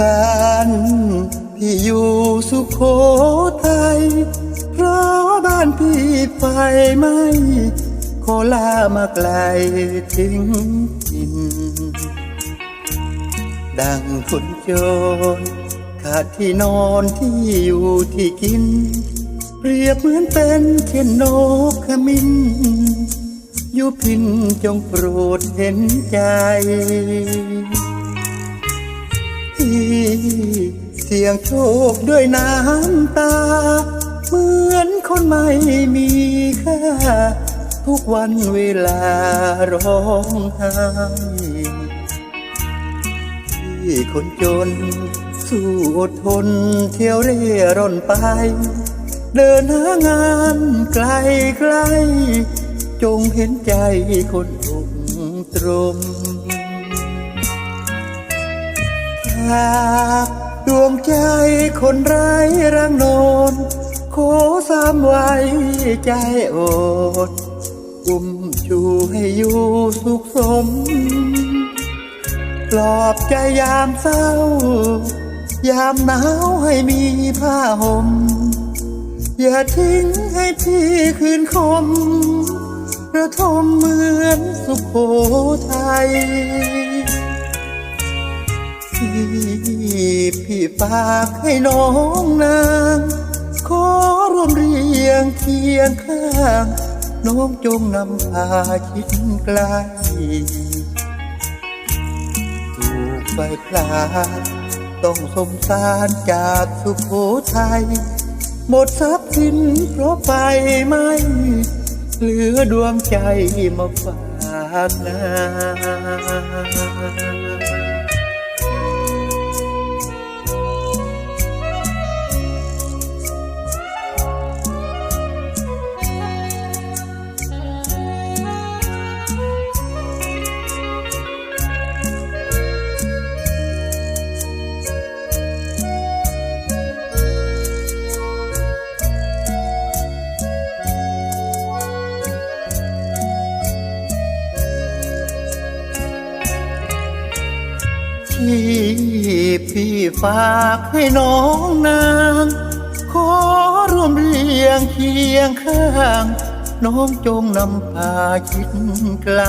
บ้านพี่อยู่สุโขทัยเพราะบ้านพี่ไฟไหม้โคลามาไกลทิ้งถิ่นดังคนโจรขาดที่นอนที่อยู่ที่กิน เปรียบเหมือนเป็นเช่นนกขมิ้นอยู่พินจงโปรดเห็นใจ เสี่ยงโชคด้วยน้ำตา เหมือนคนไม่มีค่า ทุกวันเวลาร้องไห้ที่คนจน สู้อดทนเที่ยวเร่ร่อนไป เดินหางานไกลไกล จงเห็นใจคนอกตรมากดวงใจคนไร้รังนอนขอสามไว้ใจอดอุ้มชูให้อยู่สุขสม ปลอบใจยามเศร้า ยามหนาวให้มีผ้าห่ม อย่าทิ้งให้พี่คืนคมระทมเหมือนสุโขทัย พี่ฝากให้น้องนาง ขอร่วมเรียงเคียงข้าง น้องจงนำพาชิดไกลถูกไฟพลาต้องสมสารจากสุโขทัยหมดทรัพย์สินเพราะไฟไหมเหลือดวงใจมาฝากนา ที่พี่ฝากให้น้องนาง ขอร่วมเรียงเคียงข้าง น้องจงนำพาคิดไกล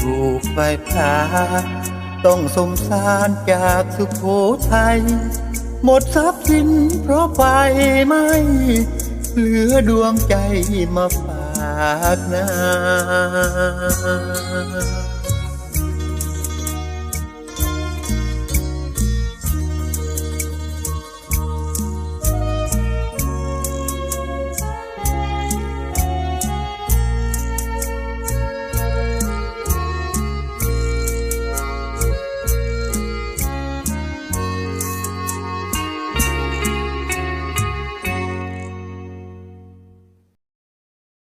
ถูกไฟพลาต้องสมสารจากสุโขทัย หมดทรัพย์สินเพราะไฟไหมเหลือดวงใจมาฝากนา